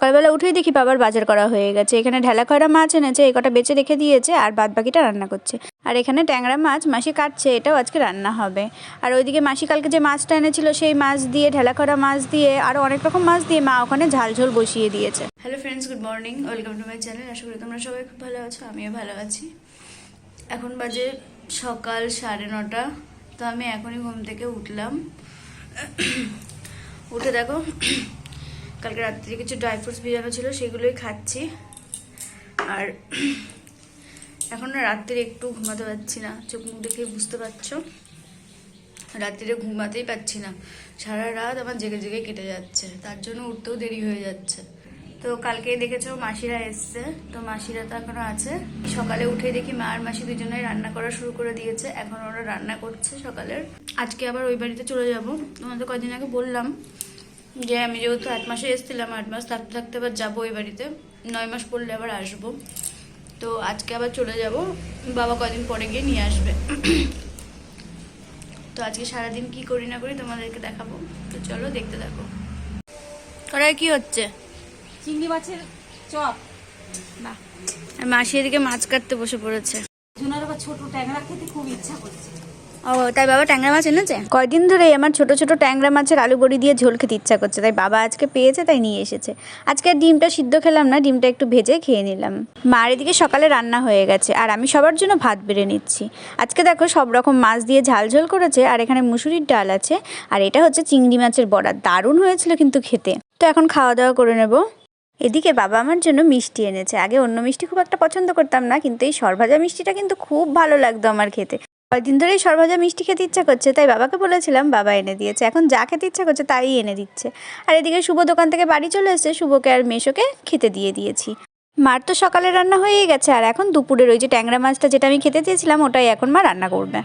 সকালবেলা উঠেই দেখি বাবার বাজার করা হয়ে গেছে। এখানে ঢেলা খয়রা মাছ এনেছে, এই কটা বেচে রেখে দিয়েছে আর বাদ বাকিটা রান্না করছে। আর এখানে ট্যাংরা মাছ মাসি কাটছে, এটাও আজকে রান্না হবে। আর ওইদিকে মাসি কালকে যে মাছটা এনেছিল, সেই মাছ দিয়ে, ঢেলা খয়রা মাছ দিয়ে আরও অনেক রকম মাছ দিয়ে মা ওখানে ঝাল ঝোল বসিয়ে দিয়েছে। Hello friends good morning welcome to my channel আশা করি তোমরা সবাই খুব ভালো আছো, আমিও ভালো আছি। এখন বাজে সকাল সাড়ে নটা, তো আমি এখনই ঘুম থেকে উঠলাম। উঠে দেখো কালকে রাত্রে কিছু ড্রাই ফ্রুটস ভিজানো ছিল, সেগুলোই খাচ্ছি। আর এখন না রাত্রে একটু ঘুমাতে পারছি না, চোখ মুখ দেখে বুঝতে পারছ? রাত্রিরে ঘুমাতেই পারছি না। সারা রাত আমার জেগে জেগে কেটে যাচ্ছে, তার জন্য উঠতেও দেরি হয়ে যাচ্ছে। তো কালকে দেখেছ মাসিরা এসছে, তো মাসিরা তো এখনও আছে। সকালে উঠে দেখি মা আর মাসি দুজনেই রান্না করা শুরু করে দিয়েছে, এখন ওরা রান্না করছে সকালের। আজকে আবার ওই বাড়িতে চলে যাব, তোমাদের কদিন আগে বললাম। যে আমি যেহেতু আট মাসে এসেছিলাম আট মাস থাকতে থাকতে আবার যাব ওই বাড়িতে। নয় মাস পড়লে আবার আসব। তো আজকে আবার চলে যাব। বাবা কদিন পরে গিয়ে নিয়ে আসবে। তো আজকে সারাদিন কি করি না করি তোমাদেরকে দেখাবো। তো চলো দেখতে থাকো। করার কি হচ্ছে? চিংড়ি মাছের চপ। বাহ। মাসি এদিকে মাছ কাটতে বসে পড়েছে। ছোট ট্যাংরা খেতে খুব ইচ্ছা করছে। ও, তাই বাবা ট্যাংরা মাছ এনেছে? কয়দিন ধরেই আমার ছোট ছোট ট্যাংরা মাছের আলু বড়ি দিয়ে ঝোল খেতে ইচ্ছা করছে, তাই বাবা আজকে পেয়েছে, তাই নিয়ে এসেছে। আজকে আর ডিমটা সিদ্ধ খেলাম না, ডিমটা একটু ভেজে খেয়ে নিলাম। মার এদিকে সকালে রান্না হয়ে গেছে, আর আমি সবার জন্য ভাত বেড়ে নিচ্ছি। আজকে দেখো সব রকম মাছ দিয়ে ঝাল ঝোল করেছে, আর এখানে মুসুরির ডাল আছে, আর এটা হচ্ছে চিংড়ি মাছের বড়া, দারুণ হয়েছিল কিন্তু খেতে। তো এখন খাওয়া দাওয়া করে নেব। এদিকে বাবা আমার জন্য মিষ্টি এনেছে, আগে অন্য মিষ্টি খুব একটা পছন্দ করতাম না, কিন্তু এই সরভাজা মিষ্টিটা কিন্তু খুব ভালো লাগতো আমার খেতে। কয়েকদিন ধরে সর্বজা মিষ্টি খেতে ইচ্ছা করছে, তাই বাবাকে বলেছিলাম, বাবা এনে দিয়েছে, এখন যা খেতে ইচ্ছা করছে তাই এনে দিচ্ছে। আর এদিকে শুভ দোকান থেকে বাড়ি চলে এসেছে, শুভকে আর মেশোকে খেতে দিয়ে দিয়েছি। মার তো সকালে রান্না হয়েই গেছে, আর এখন দুপুরের ওই যে ট্যাংরা মাছটা যেটা আমি খেতে চেয়েছিলাম, ওটাই এখন মা রান্না করবে।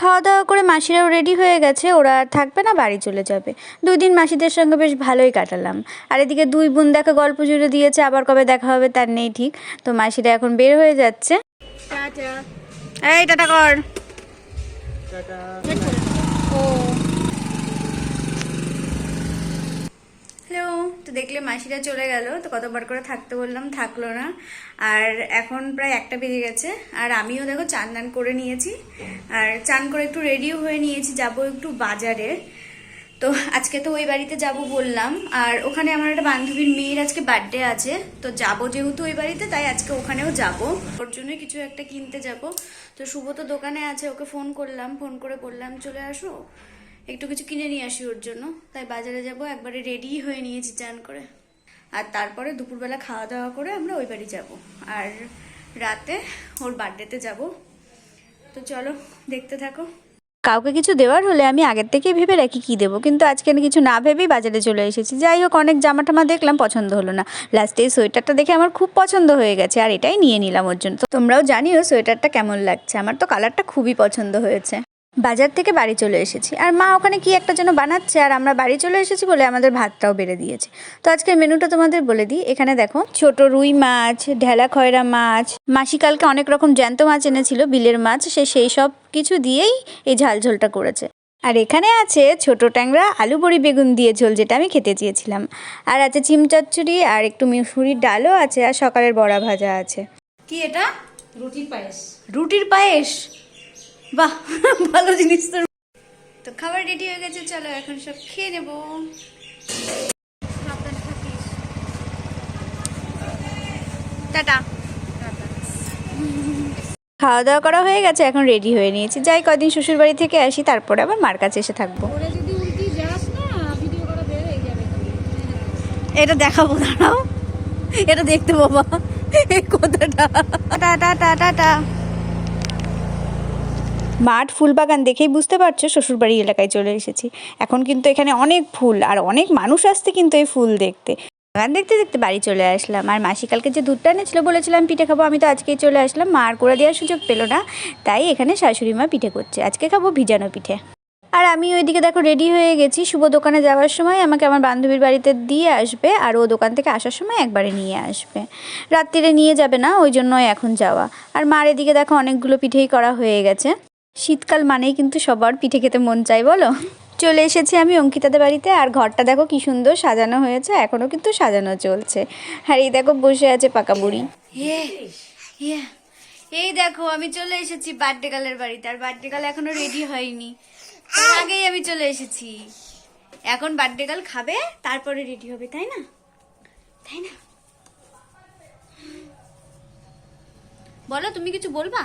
খাওয়া দাওয়া করে মাসিরাও রেডি হয়ে গেছে ওরা আর থাকবে না বাড়ি চলে যাবে। দুই দিন মাসিদের সঙ্গে বেশ ভালোই কাটালাম। আর এদিকে দুই বোন দেখা গল্প জুড়ে দিয়েছে আবার কবে দেখা হবে তার নেই ঠিক। তো মাসিরা এখন বের হয়ে যাচ্ছে। এই টাটা কর। হ্যালো তো দেখলে মাসিরা চলে গেল, তো কতবার করে থাকতে বললাম, থাকল না। আর এখন প্রায় একটা বেজে গেছে, আর আমিও দেখো চান টান করে নিয়েছি। আর চান করে একটু রেডিও হয়ে নিয়েছি, যাব একটু বাজারে। তো আজকে তো ওই বাড়িতে যাব বললাম, আর ওখানে আমার একটা বান্ধবীর মেয়ের আজকে বার্থডে আছে, তো যাব যেহেতু ওই বাড়িতে, তাই আজকে ওখানেও যাব। ওর জন্য কিছু একটা কিনতে যাব। তো শুভ তো দোকানে আছে, ওকে ফোন করলাম ফোন করে বললাম, চলে আসো? একটু কিছু কিনে নিয়ে আসি ওর জন্য। তাই বাজারে যাব, একবারে রেডি হয়ে নিয়েছি চান করে। আর তারপরে দুপুরবেলা খাওয়া দাওয়া করে আমরা ওই বাড়ি যাব। আর রাতে ওর বার্থডেতে যাব। তো চলো, দেখতে থাকো। কাউকে কিছু দেওয়ার হলে আমি আগের থেকেই ভেবে রাখি কি দেবো। কিন্তু আজকে আমি কিছু না ভেবেই বাজারে চলে এসেছি। যাই হোক, অনেক জামা টামা দেখলাম, পছন্দ হলো না। লাস্টে এই সোয়েটারটা দেখে আমার খুব পছন্দ হয়ে গেছে, আর এটাই নিয়ে নিলাম ওর জন্য। তোমরাও জানিও সোয়েটারটা কেমন লাগছে। আমার তো কালারটা খুবই পছন্দ হয়েছে। বাজার থেকে বাড়ি চলে এসেছি। আর মা ওখানে কি একটা যেন বানাচ্ছে আর আমরা বাড়ি চলে এসেছি বলে আমাদের ভাতটাও বেড়ে দিয়েছে। তো আজকের মেনুটা তোমাদের বলে দিই। এখানে দেখো ছোট রুই মাছ ঢেলা খয়রা মাছ মাসি কালকে অনেক রকম জ্যান্ত মাছ এনেছিল বিলের মাছ সে সেই সব কিছু দিয়েই এই ঝাল ঝোলটা করেছে। আর এখানে আছে ছোট ট্যাংরা আলু বড়ি বেগুন দিয়ে ঝোল যেটা আমি খেতে চেয়েছিলাম। আর আছে চিম চচ্চড়ি আর একটু মিশুরির ডালও আছে আর সকালের বড়া ভাজা আছে। কি এটা? রুটির পায়েস। রুটির পায়েস? বাহ ভালো জিনিস তো। তো খাবার রেডি হয়ে গেছে চলো এখন সব খেয়ে নেব। টাটা। খাওয়া দাওয়া করা হয়ে গেছে এখন রেডি হয়ে নিয়েছি। যাই কদিন শ্বশুর বাড়ি থেকে আসি তারপরে আবার মার কাছে এসে থাকব। এটা দেখাবো দাঁড়াও। এটা দেখতে বাবা। কথাটা। টাটা টাটা টা মাঠ ফুল বাগান দেখেই বুঝতে পারছ শ্বশুরবাড়ি এলাকায় চলে এসেছি। এখন কিন্তু এখানে অনেক ফুল আর অনেক মানুষ আসছে কিন্তু এই ফুল দেখতে। বাগান দেখতে দেখতে বাড়ি চলে আসলাম। আর মাসি কালকে যে দুধটা এনেছিল বলেছিলাম, পিঠে খাব, আমি তো আজকেই চলে আসলাম। মা আর করে দেওয়ার সুযোগ পেল না, তাই এখানে শাশুড়ি মা পিঠে করছে। আজকে খাব ভিজানো পিঠে। আর আমি ওইদিকে দেখো রেডি হয়ে গেছি। শুভ দোকানে যাওয়ার সময় আমাকে আমার বান্ধবীর বাড়িতে দিয়ে আসবে আর ও দোকান থেকে আসার সময় একবারে নিয়ে আসবে। রাত্রিরে নিয়ে যাবে না, ওই জন্যই এখন যাওয়া। আর মার এদিকে দেখো অনেকগুলো পিঠেই করা হয়ে গেছে। শীতকাল মানেই কিন্তু সবার পিঠে খেতে মন চাই বলো? চলে এসেছি আমি অঙ্কিতাদের বাড়িতে, আর ঘরটা দেখো কি সুন্দর সাজানো হয়েছে এখনও কিন্তু সাজানো চলছে। আর এই দেখো বসে আছে পাকা বুড়ি। এই দেখো, আমি চলে এসেছি বার্থডে গালের বাড়িতে, আর বার্থডে গাল এখনও রেডি হয়নি। তার আগেই আমি চলে এসেছি। এখন বার্থডে গাল খাবে, তারপরে রেডি হবে, তাই না? তাই না? বলো, তুমি কিছু বলবা?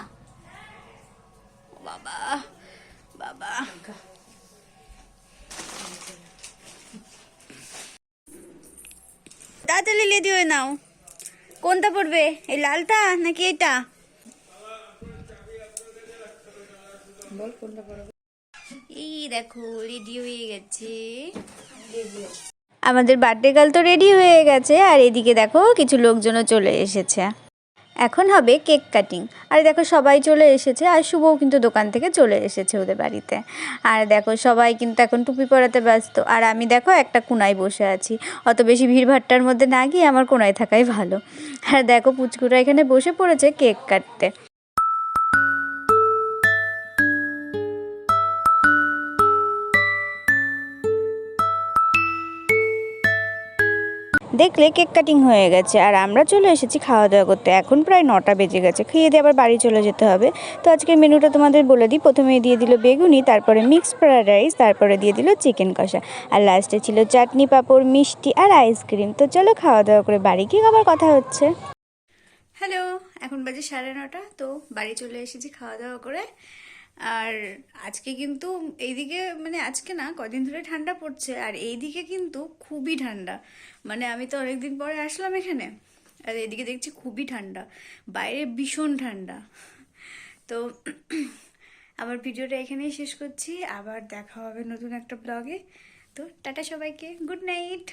বাবা বাবা। তাড়াতাড়ি রেডি হয়ে নাও। কোনটা পড়বে এই লালটা নাকি এটা এই দেখো রেডি হয়ে গেছে। আমাদের বার্থডে গার্ল তো রেডি হয়ে গেছে আর এদিকে দেখো কিছু লোকজনও চলে এসেছে। এখন হবে কেক কাটিং। আর দেখো সবাই চলে এসেছে, আর শুভও কিন্তু দোকান থেকে চলে এসেছে ওদের বাড়িতে। আর দেখো সবাই কিন্তু এখন টুপি পরাতে ব্যস্ত। আর আমি দেখো একটা কোনায় বসে আছি। অত বেশি ভিড়ভাট্টার মধ্যে না গিয়ে আমার কোনায় থাকাই ভালো। আর দেখো পুচকুরা এখানে বসে পড়েছে কেক কাটতে। দেখলে কেক কাটিং হয়ে গেছে। আর আমরা চলে এসেছি খাওয়া দাওয়া করতে। এখন প্রায় নটা বেজে গেছে। খেয়ে দিয়ে আবার বাড়ি চলে যেতে হবে। তো আজকের মেনুটা তোমাদের বলে দিই। প্রথমে দিয়ে দিল বেগুনি, তারপরে মিক্সড ফ্রায়েড রাইস তারপরে দিয়ে দিল চিকেন কষা। আর লাস্টে ছিল চাটনি, পাঁপড়, মিষ্টি আর আইসক্রিম তো চলো খাওয়া দাওয়া করে বাড়ি গিয়ে আবার কথা হচ্ছে। হ্যালো এখন বাজে সাড়ে নটা। তো বাড়ি চলে এসেছি খাওয়া দাওয়া করে। আর আজকে কিন্তু এইদিকে মানে আজকে না, কদিন ধরে ঠান্ডা পড়ছে, আর এইদিকে কিন্তু খুবই ঠান্ডা। মানে আমি তো অনেকদিন পরে আসলাম এখানে, আর এদিকে দেখছি খুবই ঠান্ডা, বাইরে ভীষণ ঠান্ডা। তো আমার ভিডিওটা এখানেই শেষ করছি, আবার দেখা হবে নতুন একটা ব্লগে তো টাটা সবাইকে গুড নাইট